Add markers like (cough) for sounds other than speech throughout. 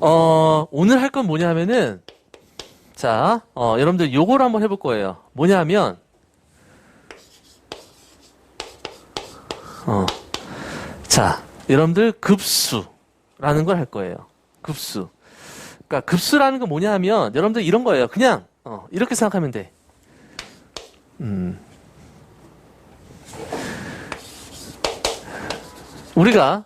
어, 오늘 할 건 뭐냐면은, 자, 어, 여러분들 요걸 한번 해볼 거예요. 뭐냐면, 어, 자, 여러분들 급수라는 걸 할 거예요. 급수. 그러니까 급수라는 건 뭐냐 하면, 여러분들 이런 거예요. 그냥, 어, 이렇게 생각하면 돼. 음. 우리가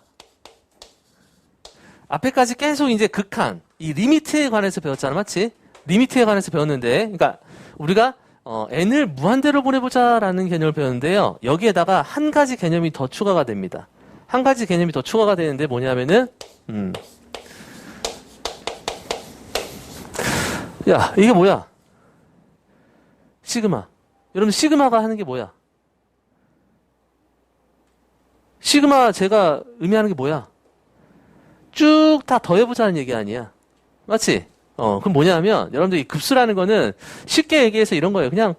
앞에까지 계속 이제 극한, 이 리미트에 관해서 배웠잖아, 맞지? 리미트에 관해서 배웠는데, 그러니까 우리가 어, n을 무한대로 보내보자라는 개념을 배웠는데요. 여기에다가 한 가지 개념이 더 추가가 됩니다. 한 가지 개념이 더 추가가 되는데 뭐냐면은, 음. 야, 이게 뭐야? 시그마. 여러분, 시그마가 하는 게 뭐야? 시그마 제가 의미하는 게 뭐야? 쭉 다 더해보자는 얘기 아니야. 맞지? 어, 그럼 뭐냐면, 여러분들 이 급수라는 거는 쉽게 얘기해서 이런 거예요. 그냥,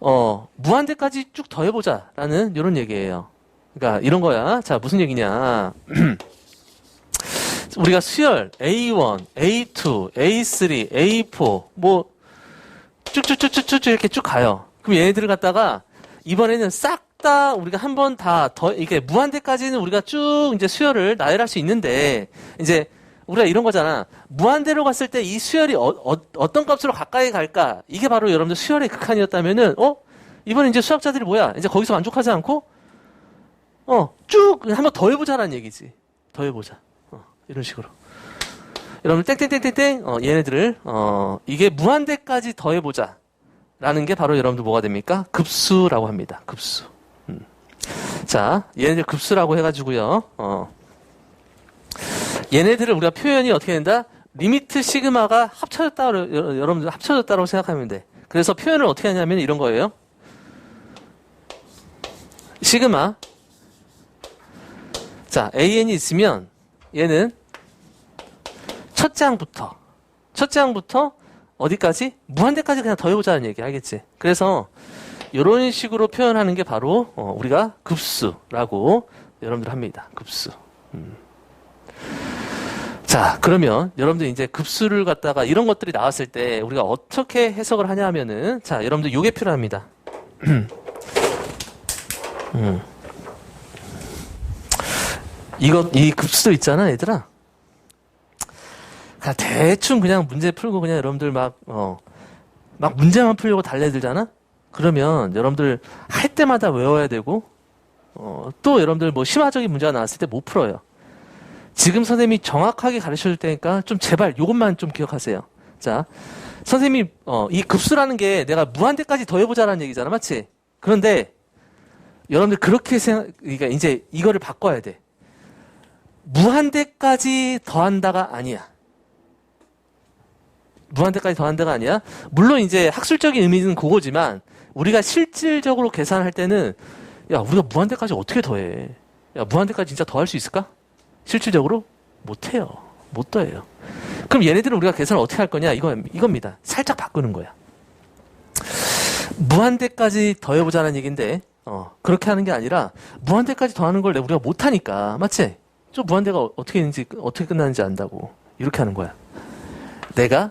어, 무한대까지 쭉 더해보자라는 이런 얘기예요. 그러니까 이런 거야. 자, 무슨 얘기냐. (clears throat) 우리가 수열 A1, A2, A3, A4, 뭐, 쭉쭉쭉쭉쭉 이렇게 쭉 가요. 그럼 얘네들을 갖다가 이번에는 싹 다 우리가 한 번 다 더, 이게 무한대까지는 우리가 쭉 이제 수열을 나열할 수 있는데, 이제 우리가 이런 거잖아. 무한대로 갔을 때 이 수열이 어, 어, 떤 값으로 가까이 갈까? 이게 바로 여러분들 수열의 극한이었다면은, 어? 이번에 이제 수학자들이 뭐야? 이제 거기서 만족하지 않고, 어, 쭉 한번 더 해보자라는 얘기지. 더 해보자. 어, 이런 식으로. 여러분, 땡땡땡땡땡, 어, 얘네들을, 어, 이게 무한대까지 더 해보자. 라는 게 바로 여러분들 뭐가 됩니까? 급수라고 합니다. 급수. 음. 자, 얘네들 급수라고 해가지고요, 어, 얘네들을 우리가 표현이 어떻게 된다? 리미트 시그마가 합쳐졌다, 여러분들 합쳐졌다고 생각하면 돼. 그래서 표현을 어떻게 하냐면 이런 거예요. 시그마. 자, AN이 있으면 얘는 첫 장부터, 첫 장부터 어디까지? 무한대까지 그냥 더해보자는 얘기 알겠지? 그래서 이런 식으로 표현하는 게 바로 어, 우리가 급수라고 여러분들 합니다. 급수. 음. 자, 그러면 여러분들 이제 급수를 갖다가 이런 것들이 나왔을 때 우리가 어떻게 해석을 하냐 하면은 자, 여러분들 요게 필요합니다. (clears throat) 음. 이거 이 급수도 있잖아, 얘들아. 그냥 대충 그냥 문제 풀고 그냥 여러분들 막 어, 막 문제만 풀려고 달려들잖아. 그러면 여러분들 할 때마다 외워야 되고 어, 또 여러분들 뭐 심화적인 문제가 나왔을 때 못 풀어요. 지금 선생님이 정확하게 가르쳐 줄 테니까 좀 제발 이것만 좀 기억하세요. 자, 선생님이 어, 이 급수라는 게 내가 무한대까지 더해보자라는 얘기잖아, 맞지? 그런데 여러분들 그렇게 생각, 그러니까 이제 이거를 바꿔야 돼. 무한대까지 더한다가 아니야. 무한대까지 더한다가 아니야. 물론 이제 학술적인 의미는 그거지만 우리가 실질적으로 계산할 때는 야 우리가 무한대까지 어떻게 더해? 야 무한대까지 진짜 더할 수 있을까? 실질적으로 못해요. 못 더해요. 그럼 얘네들은 우리가 계산을 어떻게 할 거냐? 이거, 이겁니다. 살짝 바꾸는 거야. 무한대까지 더해보자는 얘기인데, 어, 그렇게 하는 게 아니라, 무한대까지 더하는 걸 우리가 못하니까, 맞지? 저 무한대가 어떻게 있는지, 어떻게 끝나는지 안다고. 이렇게 하는 거야. 내가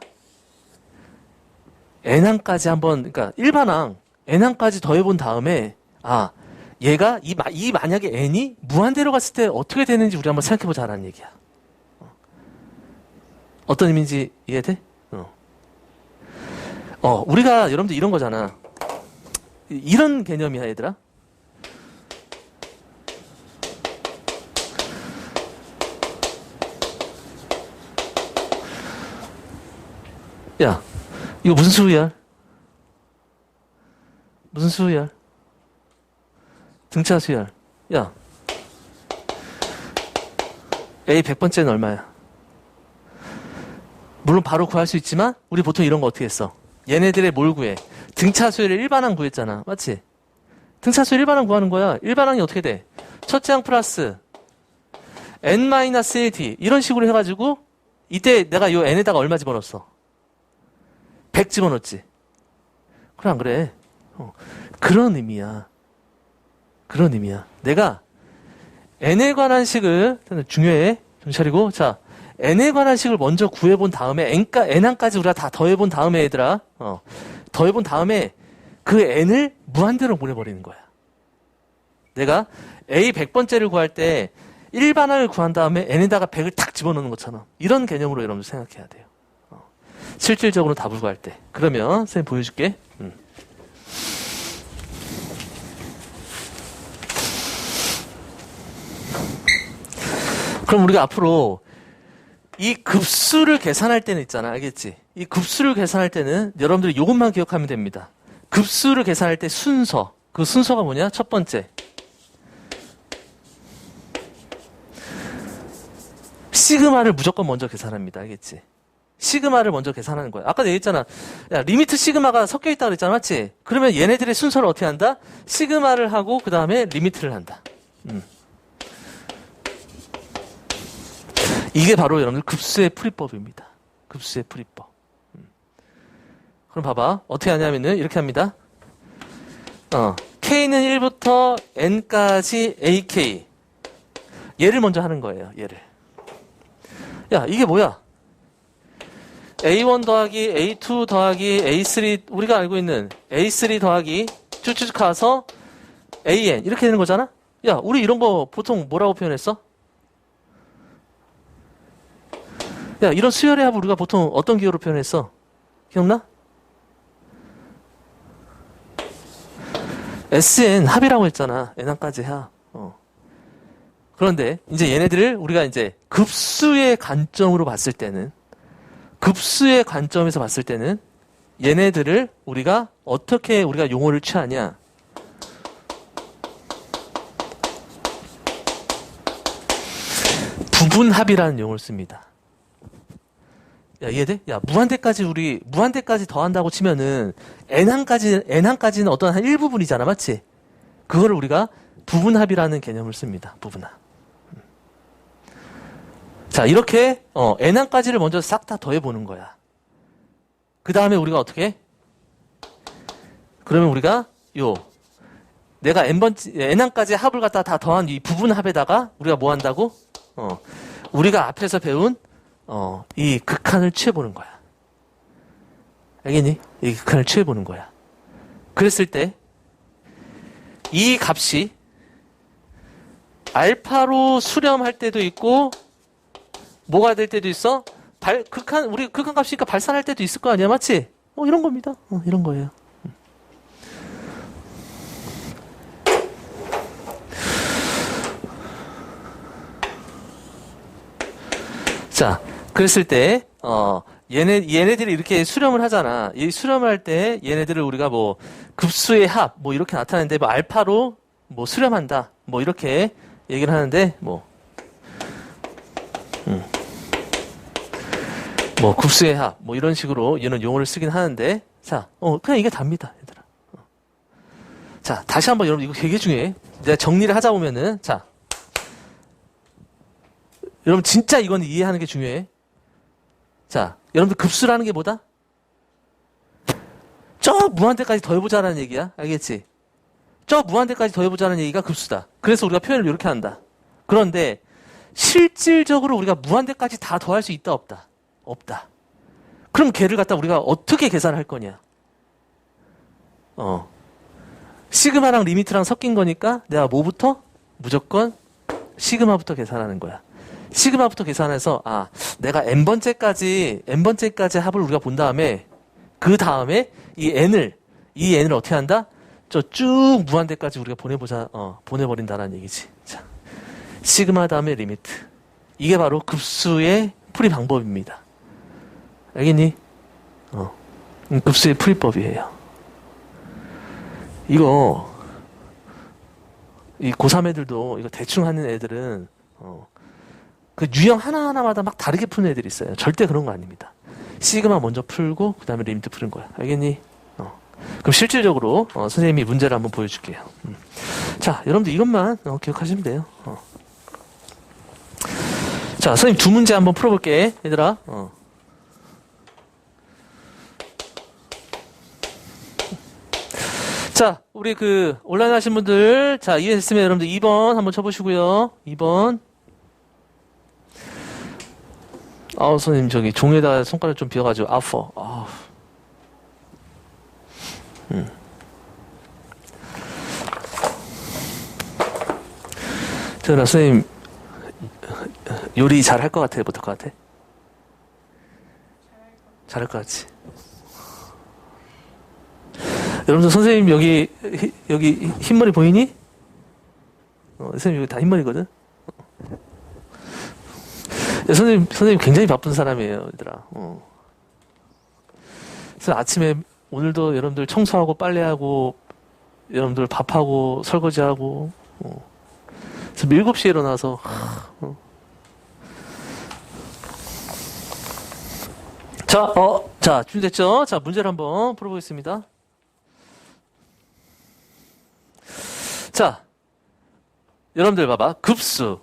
n항까지 한번, 그러니까 일반항, n항까지 더해본 다음에, 아, 얘가 이, 이 만약에 n이 무한대로 갔을 때 어떻게 되는지 우리 한번 생각해보자라는 얘기야. 어. 떤 의미인지 이해돼? 어. 어, 우리가 여러분들 이런 거잖아. 이런 개념이야, 얘들아. 야, 이거 무슨 수야? 무슨 수야? 등차 수열. 야. A 100번째는 얼마야? 물론 바로 구할 수 있지만 우리 보통 이런 거 어떻게 했어? 얘네들의 뭘 구해? 등차 수열을 일반항 구했잖아. 맞지? 등차 수열 일반항 구하는 거야. 일반항이 어떻게 돼? 첫째 항 플러스 n-1d 이런 식으로 해가지고 이때 내가 이 n에다가 얼마 집어넣었어? 100 집어넣었지. 그래 안 그래? 어. 그런 의미야. 그런 의미야. 내가 n에 관한 식을 중요해. 좀 차리고 자 n에 관한 식을 먼저 구해본 다음에 n까 n항까지 우리가 다 더해본 다음에 얘들아 어, 더해본 다음에 그 n을 무한대로 보내버리는 거야. 내가 a 100번째를 구할 때 일반항을 구한 다음에 n에다가 100을 탁 집어넣는 것처럼 이런 개념으로 여러분들 생각해야 돼요. 어, 실질적으로 답을 구할 때. 그러면 선생님 보여줄게. 음. 그럼 우리가 앞으로 이 급수를 계산할 때는 있잖아. 알겠지? 이 급수를 계산할 때는 여러분들이 이것만 기억하면 됩니다. 급수를 계산할 때 순서. 그 순서가 뭐냐? 첫 번째. 시그마를 무조건 먼저 계산합니다. 알겠지? 시그마를 먼저 계산하는 거야. 아까 얘기했잖아. 야, 리미트 시그마가 섞여 있다 그랬잖아. 맞지? 그러면 얘네들의 순서를 어떻게 한다? 시그마를 하고 그 다음에 리미트를 한다. 음. 이게 바로 여러분들 급수의 풀이법입니다. 급수의 풀이법. 음. 그럼 봐봐. 어떻게 하냐면은 이렇게 합니다. 어, K는 1부터 N까지 AK. 얘를 먼저 하는 거예요. 얘를. 야, 이게 뭐야? A1 더하기 A2 더하기 A3 우리가 알고 있는 A3 더하기 쭉쭉 가서 AN 이렇게 되는 거잖아? 야, 우리 이런 거 보통 뭐라고 표현했어? 야, 이런 수열의 합을 우리가 보통 어떤 기호로 표현했어? 기억나? SN 합이라고 했잖아. N항까지 합. 어. 그런데 이제 얘네들을 우리가 이제 급수의 관점으로 봤을 때는 급수의 관점에서 봤을 때는 얘네들을 우리가 어떻게 우리가 용어를 취하냐? 부분합이라는 용어를 씁니다. 야, 이해돼? 야, 무한대까지 우리, 무한대까지 더한다고 치면은, n항까지, n항까지는 어떤 한 일부분이잖아, 맞지? 그거를 우리가 부분합이라는 개념을 씁니다. 부분합. 음. 자, 이렇게, 어, n항까지를 먼저 싹 다 더해보는 거야. 그 다음에 우리가 어떻게? 그러면 우리가, 요, 내가 n번, n항까지 합을 갖다 다 더한 이 부분합에다가 우리가 뭐 한다고? 어, 우리가 앞에서 배운 어, 이 극한을 취해보는 거야. 알겠니? 이 극한을 취해보는 거야. 그랬을 때, 이 값이 알파로 수렴할 때도 있고, 뭐가 될 때도 있어? 발, 극한, 우리 극한 값이니까 발산할 때도 있을 거 아니야, 맞지? 어, 이런 겁니다. 어, 이런 거예요. 자, 그랬을 때, 어, 얘네, 얘네들이 이렇게 수렴을 하잖아. 이 수렴을 할때 얘네들을 우리가 뭐 급수의 합, 뭐 이렇게 나타내는데 뭐 알파로 뭐 수렴한다. 뭐 이렇게 얘기를 하는데 뭐, 음. 뭐 급수의 합, 뭐 이런 식으로 이런 용어를 쓰긴 하는데 자, 어, 그냥 이게 답니다. 얘들아. 어. 자, 다시 한번 여러분 이거 되게 중요해. 내가 정리를 하자 보면은 자, 여러분 진짜 이건 이해하는 게 중요해. 자, 여러분들 급수라는 게 뭐다? 저 무한대까지 더해보자라는 얘기야. 알겠지? 저 무한대까지 더해보자는 얘기가 급수다. 그래서 우리가 표현을 이렇게 한다. 그런데 실질적으로 우리가 무한대까지 다 더할 수 있다 없다? 없다. 그럼 걔를 갖다 우리가 어떻게 계산할 거냐? 어. 시그마랑 리미트랑 섞인 거니까 내가 뭐부터? 무조건 시그마부터 계산하는 거야. 시그마부터 계산해서 아 내가 n 번째까지 n 번째까지 합을 우리가 본 다음에 그 다음에 이 n을 이 n을 어떻게 한다? 저 쭉 무한대까지 우리가 보내보자 어, 보내버린다라는 얘기지. 자 시그마 다음에 리미트 이게 바로 급수의 풀이 방법입니다. 알겠니? 어 음, 급수의 풀이법이에요. 이거 이 고3 애들도 이거 대충 하는 애들은 어, 그 유형 하나하나마다 막 다르게 푸는 애들이 있어요. 절대 그런 거 아닙니다. 시그마 먼저 풀고 그 다음에 리미트 푸는 거야. 알겠니? 어. 그럼 실질적으로 어, 선생님이 문제를 한번 보여줄게요. 음. 자, 여러분들 이것만 어, 기억하시면 돼요. 어. 자, 선생님 두 문제 한번 풀어볼게, 얘들아. 어. 자, 우리 그 온라인 하신 분들, 자 이해됐으면 여러분들 2번 한번 쳐보시고요. 2번. 아우, 선생님, 저기, 종에다 손가락 좀 비워가지고, 아퍼. 아우. 음. 저나 선생님, 요리 잘 할 것 같아? 못할 것 같아? 잘할 것 같지? 여러분들, 선생님, 여기, 히- 여기 흰머리 보이니? 어, 선생님, 여기 다 흰머리거든? 야, 선생님, 선생님 굉장히 바쁜 사람이에요, 얘들아. 어. 그래서 아침에 오늘도 여러분들 청소하고 빨래하고 여러분들 밥하고 설거지하고 어. 그래서 7시에 일어나서 하, 어. 자, 어, 자, 준비됐죠? 자, 문제를 한번 풀어보겠습니다. 자, 여러분들 봐봐. 급수.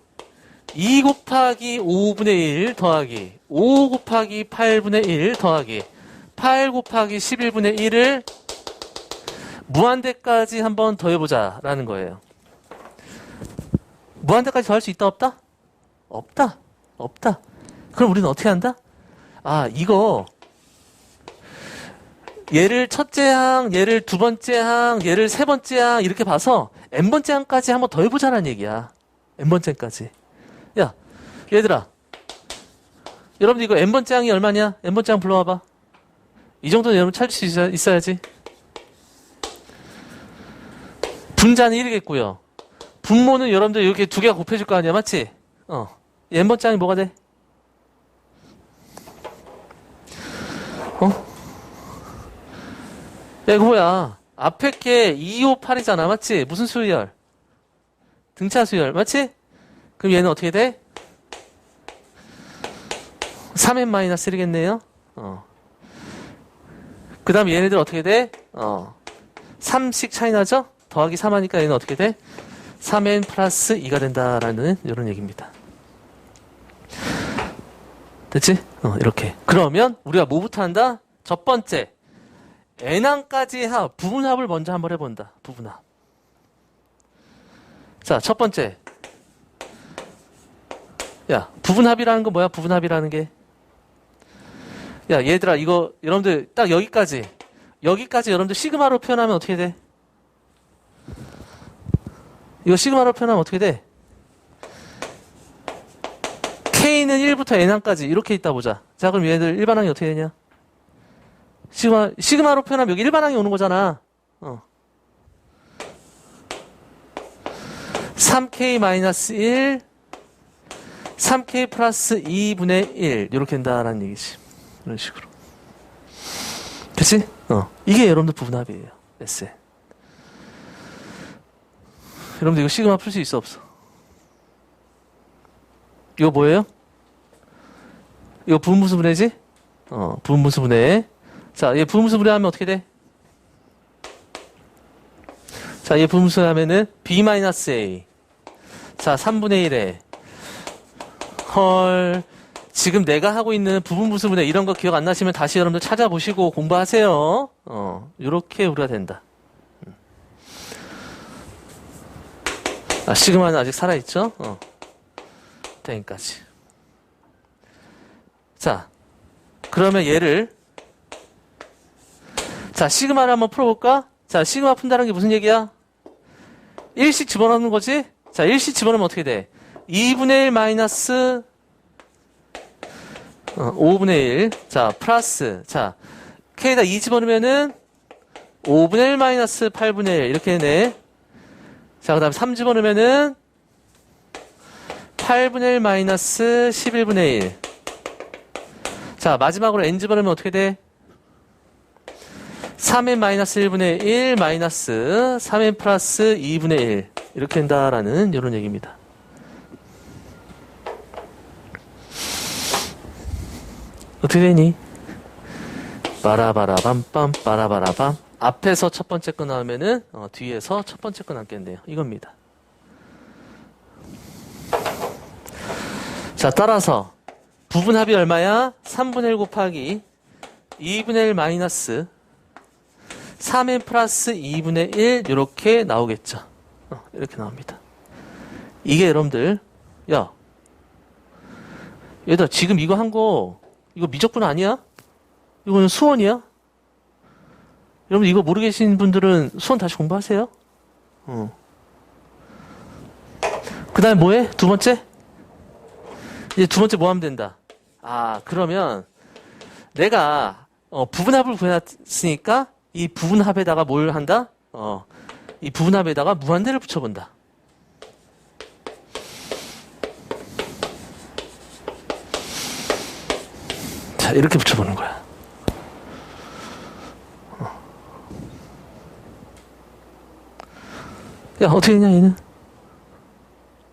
2 곱하기 5분의 1 더하기 5 곱하기 8분의 1 더하기 8 곱하기 11분의 1을 무한대까지 한번 더해보자 라는 거예요. 무한대까지 더할 수 있다 없다? 없다. 없다. 그럼 우리는 어떻게 한다? 아 이거 얘를 첫째 항, 얘를 두 번째 항, 얘를 세 번째 항 이렇게 봐서 n번째 항까지 한번 더해보자는 얘기야. n번째까지. 야, 얘들아. 여러분들 이거 n번째 항이 얼마냐? n번째 항 불러와봐. 이 정도는 여러분 찾을 수 있어, 있어야 지. 분자는 1이겠고요. 분모는 여러분들 이렇게 두 개가 곱해질 거 아니야, 맞지? 어. 이 n번째 항이 뭐가 돼? 어? 야, 이거 뭐야? 앞에 게 2, 5, 8이잖아, 맞지? 무슨 수열? 등차 수열, 맞지? 그럼 얘는 어떻게 돼? 3n 마이너스 1이겠네요. 어. 그 다음 얘네들 어떻게 돼? 어. 3씩 차이 나죠? 더하기 3 하니까 얘는 어떻게 돼? 3n 플러스 2가 된다라는 이런 얘기입니다. 됐지? 어, 이렇게. 그러면 우리가 뭐부터 한다? 첫 번째. n항까지 합, 부분합을 먼저 한번 해본다. 부분합. 자, 첫 번째. 야, 부분합이라는 건 뭐야? 부분합이라는 게. 야, 얘들아, 이거, 여러분들, 딱 여기까지. 여기까지 여러분들 시그마로 표현하면 어떻게 돼? 이거 시그마로 표현하면 어떻게 돼? K는 1부터 N항까지 이렇게 있다 보자. 자, 그럼 얘들 일반항이 어떻게 되냐? 시그마, 시그마로 표현하면 여기 일반항이 오는 거잖아. 어. 3K-1, 3K 플러스 2분의 1. 이렇게 된다라는 얘기지. 이런 식으로. 그치? 어. 이게 여러분들 부분합이에요. 에세. 여러분들 이거 시그마 풀 수 있어, 없어? 이거 뭐예요? 이거 부분무수분해지? 어, 부분무수분해. 자, 얘 부분무수분해 하면 어떻게 돼? 자, 얘 부분무수분해 하면은 B-A. 자, 3분의 1에. 헐. 지금 내가 하고 있는 부분무수분해 이런 거 기억 안 나시면 다시 여러분들 찾아보시고 공부하세요. 어, 요렇게 우리가 된다. 음. 아, 시그마는 아직 살아있죠? 어. 땡까지. 자, 그러면 얘를 자, 시그마를 한번 풀어볼까? 자, 시그마 푼다는 게 무슨 얘기야? 1씩 집어넣는 거지? 자, 1씩 집어넣으면 어떻게 돼? 2분의 1 마이너스 어, 5분의 1. 자, 플러스. 자, K에다 2 집어넣으면은 5분의 1 마이너스 8분의 1. 이렇게 되네. 자, 그 다음에 3 집어넣으면은 8분의 1 마이너스 11분의 1. 자, 마지막으로 n 집어넣으면 어떻게 돼? 3n 마이너스 1분의 1 마이너스 3n 플러스 2분의 1. 이렇게 된다라는 이런 얘기입니다. 어떻게 되니? 빠라바라밤빰 빠라바라밤 앞에서 첫 번째 거 나오면은 어, 뒤에서 첫 번째 거 남겠네요. 이겁니다. 자 따라서 부분 합이 얼마야? 3분의 1 곱하기 2분의 1 마이너스 3n 플러스 2분의 1 이렇게 나오겠죠. 어, 이렇게 나옵니다. 이게 여러분들 야 얘들아, 지금 이거 한 거, 이거 미적분 아니야? 이거는 수원이야? 여러분, 이거 모르겠신 분들은 수원 다시 공부하세요. 어. 그 다음에 뭐해? 두 번째? 이제 두 번째 뭐 하면 된다? 아, 그러면 내가 어, 부분합을 구해놨으니까 이 부분합에다가 뭘 한다? 어, 이 부분합에다가 무한대를 붙여본다. 자, 이렇게 붙여보는 거야. 어. 야, 어떻게 되냐, 얘는?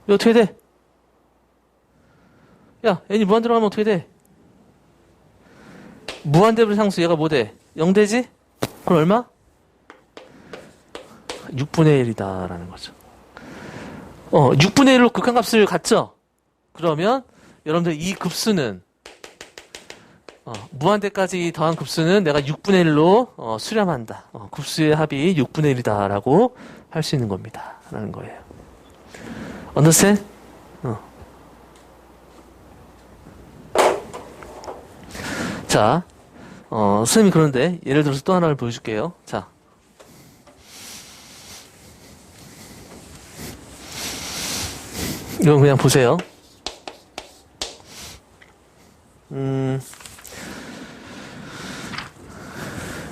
이거 어떻게 돼? 야, n이 무한대로 하면 어떻게 돼? 무한대별 상수 얘가 뭐 돼? 0 되지? 그럼 얼마? 6분의 1이다라는 거죠. 어, 6분의 1로 극한값을 갖죠? 그러면 여러분들 이 급수는 어, 무한대까지 더한 급수는 내가 6분의 1로 어, 수렴한다. 어, 급수의 합이 6분의 1이다라고 할 수 있는 겁니다. 라는 거예요. 언더스탠? 어. 자, 어, 선생님이 그런데 예를 들어서 또 하나를 보여줄게요. 자. 이건 그냥 보세요. 음,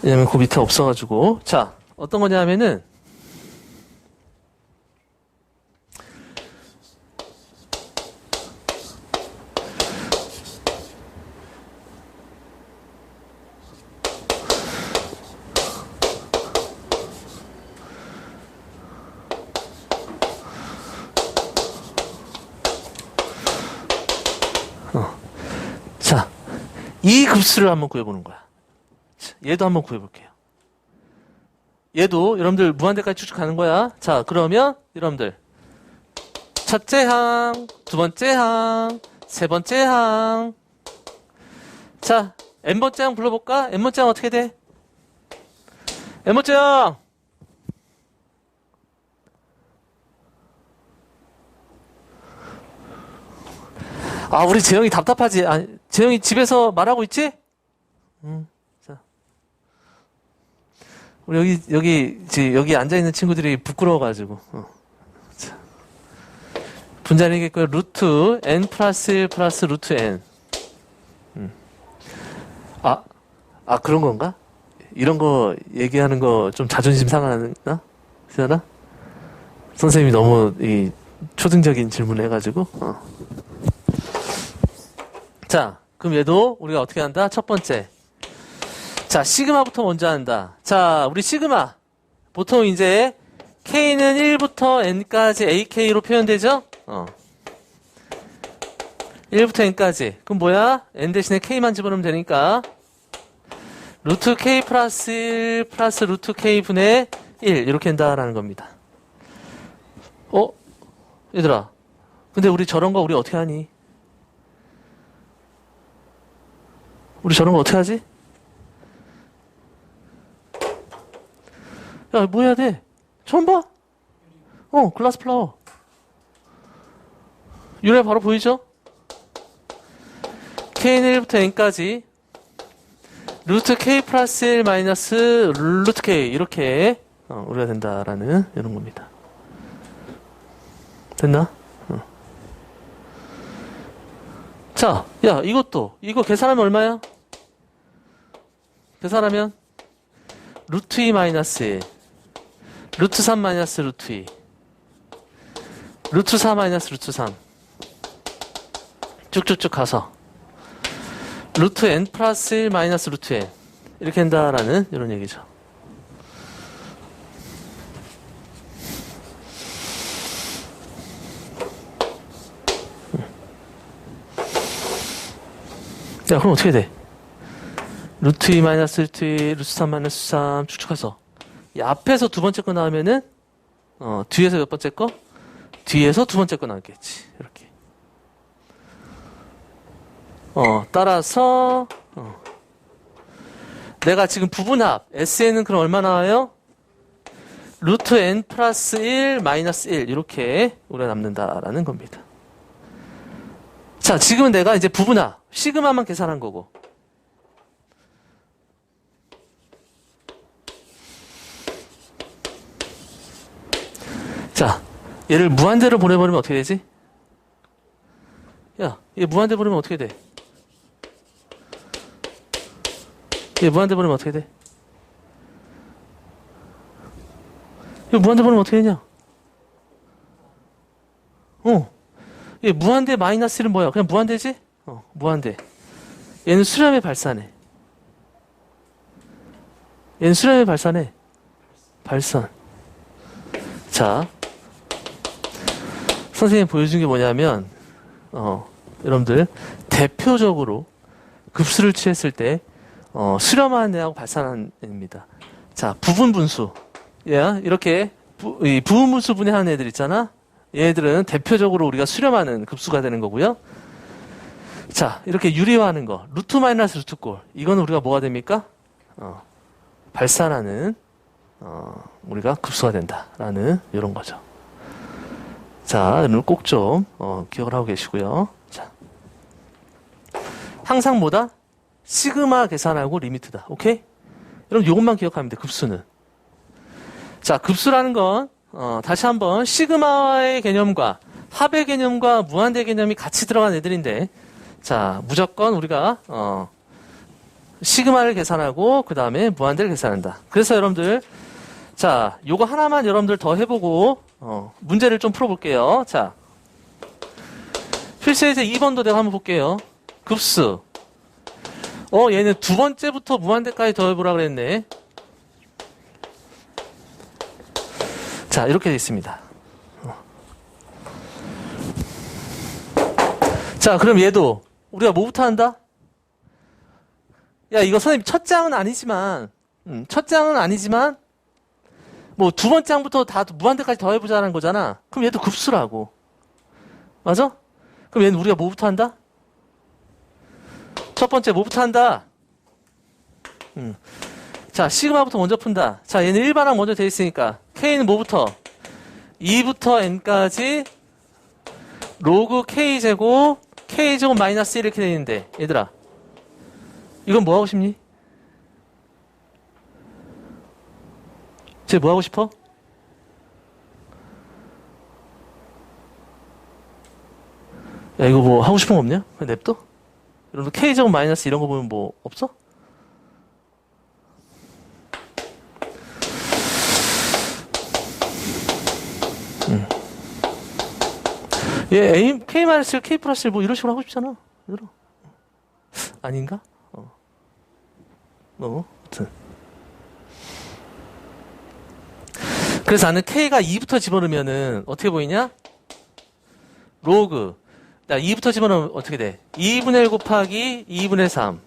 왜냐면 그 밑에 없어가지고. 자, 어떤 거냐면은, 자, 이 급수를 한번 구해보는 거야. 자, 얘도 한번 구해볼게요. 얘도 여러분들 무한대까지 추측하는 거야. 자, 그러면 여러분들 첫째 항, 두 번째 항, 세 번째 항. 자, n번째 항 불러볼까? n번째 항 어떻게 돼? n번째 항! 아, 우리 재영이 답답하지? 아, 재영이 집에서 말하고 있지? 응, 자. 우리 여기, 여기, 여기 앉아 있는 친구들이 부끄러워가지고, 어. 자. 분자리겠고요. 루트, n 플러스 1 플러스 루트 n. 음. 아, 아, 그런 건가? 이런 거 얘기하는 거 좀 자존심 상하나? 시잖아? 선생님이 너무 이 초등적인 질문을 해가지고, 어. 자, 그럼 얘도 우리가 어떻게 한다? 첫 번째. 자, 시그마부터 먼저 한다. 자, 우리 시그마. 보통 이제 K는 1부터 N까지 AK로 표현되죠? 어. 1부터 N까지. 그럼 뭐야? N 대신에 K만 집어넣으면 되니까. 루트 K 플러스 1 플러스 루트 K 분의 1. 이렇게 한다라는 겁니다. 어? 얘들아. 근데 우리 저런 거 우리 어떻게 하니? 우리 저런 거 어떻게 하지? 야, 뭐 해야 돼? 처음 봐? 어, 글라스 플라워. 유래 바로 보이죠? K는 1부터 N까지 루트 K 플러스 1 마이너스 루트 K 이렇게 어, 우리가 된다라는 이런 겁니다. 됐나? 어. 자, 야, 이것도 이거 계산하면 얼마야? 계산하면 루트 2 마이너스 1 루트 3 마이너스 루트 2 루트 4 마이너스 루트 3 쭉쭉쭉 가서. 루트 n 플러스 1 마이너스 루트 n 이렇게 한다라는 이런 얘기죠. 야, 그럼 어떻게 돼? 루트 2 마이너스 루트 2, 루트 3 마이너스 3 쭉쭉해서. 이 앞에서 두 번째 거 나오면은 어, 뒤에서 몇 번째 거? 뒤에서 두 번째 거 나왔겠지. 이렇게. 어, 따라서 어. 내가 지금 부분합 SN은 그럼 얼마 나와요? 루트 n 플러스 1 마이너스 1 이렇게 우리가 남는다라는 겁니다. 자, 지금은 내가 이제 부분화, 시그마만 계산한 거고. 자, 얘를 무한대로 보내버리면 어떻게 되지? 야, 얘 무한대 보내면 어떻게 돼? 얘 무한대 보내면 어떻게 돼? 얘 무한대 보내면 어떻게 되냐? 어. 얘 무한대 마이너스 1은 뭐야? 그냥 무한대지? 어, 무한대. 얘는 수렴의 발산해. 얘는 수렴의 발산해. 발산. 자. 선생님이 보여준 게 뭐냐면, 어, 여러분들, 대표적으로 급수를 취했을 때, 어, 수렴하는 애하고 발산하는 애입니다. 자, 부분 분수. 예, 이렇게, 부, 이 부분 분수 분해하는 애들 있잖아? 얘들은 대표적으로 우리가 수렴하는 급수가 되는 거고요. 자, 이렇게 유리화하는 거. 루트 마이너스 루트 골. 이건 우리가 뭐가 됩니까? 어, 발산하는, 어, 우리가 급수가 된다라는 이런 거죠. 자, 여러분 꼭 좀, 어, 기억을 하고 계시고요. 자. 항상 뭐다? 시그마 계산하고 리미트다. 오케이? 여러분 요것만 기억하면 돼, 급수는. 자, 급수라는 건, 어, 다시 한번 시그마의 개념과 합의 개념과 무한대 개념이 같이 들어간 애들인데, 자, 무조건 우리가, 어, 시그마를 계산하고, 그 다음에 무한대를 계산한다. 그래서 여러분들, 자, 요거 하나만 여러분들 더 해보고, 어, 문제를 좀 풀어볼게요. 자, 필수에서 2번도 내가 한번 볼게요. 급수. 어, 얘는 두 번째부터 무한대까지 더해보라 그랬네. 자, 이렇게 돼 있습니다. 어. 자, 그럼 얘도 우리가 뭐부터 한다? 야, 이거 선생님 첫 장은 아니지만, 음, 첫 장은 아니지만, 뭐 두 번째 장부터 다 무한대까지 더해보자는 거잖아. 그럼 얘도 급수라고. 맞아? 그럼 얘는 우리가 뭐부터 한다? 첫 번째 뭐부터 한다? 음. 자, 시그마부터 먼저 푼다. 자, 얘는 일반항 먼저 돼 있으니까 K는 뭐부터? 2부터 N까지 로그 K제곱 K제곱 마이너스 1 이렇게 돼 있는데 얘들아 이건 뭐 하고 싶니? 쟤 뭐 하고 싶어? 야 이거 뭐 하고 싶은 거 없냐? 냅둬? 여러분 K제곱 마이너스 이런 거 보면 뭐 없어? 얘 A, K 마이너스 K 플러스 1뭐 이런 식으로 하고 싶잖아. 얘들아. 아닌가? 어. 어, 아무튼. 그래서 나는 K가 2부터 집어넣으면은 어떻게 보이냐? 로그. 자, 2부터 집어넣으면 어떻게 돼? 2분의 1 곱하기 2분의 3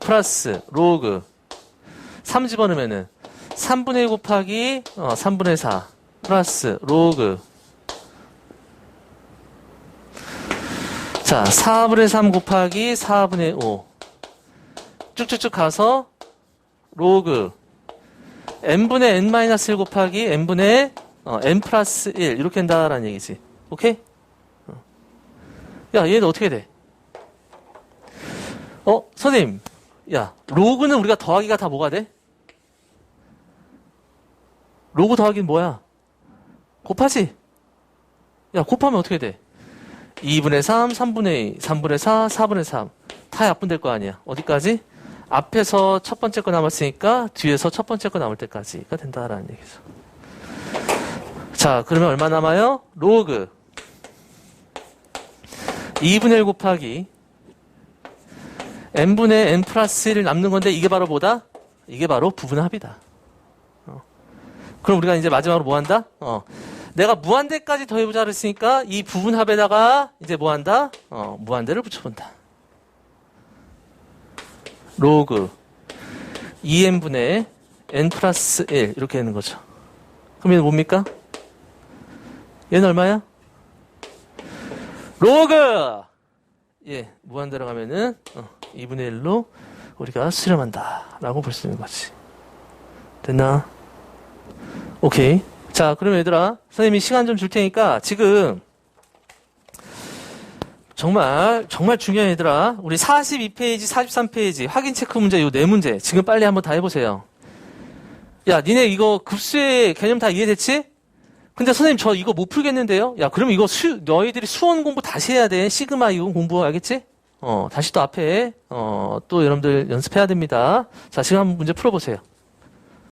플러스 로그 3 집어넣으면은 3분의 1 곱하기 어, 3분의 4 플러스 로그 자, 4분의 3 곱하기 4분의 5 쭉쭉쭉 가서 로그 n분의 n-1 곱하기 n분의 어, n 플러스 1 이렇게 한다라는 얘기지. 오케이? 어. 야, 얘는 어떻게 돼? 어, 선생님. 야, 로그는 우리가 더하기가 다 뭐가 돼? 로그 더하기는 뭐야? 곱하지? 야, 곱하면 어떻게 돼? 2분의 3, 3분의 2, 3분의 4, 4분의 3. 다 약분될 거 아니야. 어디까지? 앞에서 첫 번째 거 남았으니까 뒤에서 첫 번째 거 남을 때까지가 된다라는 얘기죠. 자, 그러면 얼마 남아요? 로그 2분의 1 곱하기 n분의 n 플러스 1을 남는 건데 이게 바로 뭐다? 이게 바로 부분합이다. 어. 그럼 우리가 이제 마지막으로 뭐 한다? 어. 내가 무한대까지 더해보자 그랬으니까 이 부분합에다가 이제 뭐 한다? 어, 무한대를 붙여본다. 로그 2n분의 n 플러스 1 이렇게 되는 거죠. 그럼 얘는 뭡니까? 얘는 얼마야? 로그! 예, 무한대로 가면은 어, 2분의 1로 우리가 수렴한다 라고 볼 수 있는 거지. 됐나? 오케이. 자, 그럼 얘들아, 선생님이 시간 좀 줄 테니까 지금 정말 정말 중요한 얘들아. 우리 42페이지, 43페이지 확인 체크 문제 요네 문제 지금 빨리 한번 다 해보세요. 야, 니네 이거 급수의 개념 다 이해됐지? 근데 선생님 저 이거 못 풀겠는데요? 야, 그럼 이거 수, 너희들이 수원 공부 다시 해야 돼. 시그마 이거 공부 알겠지? 어, 다시 또 앞에 어, 또 여러분들 연습해야 됩니다. 자, 지금 한번 문제 풀어보세요.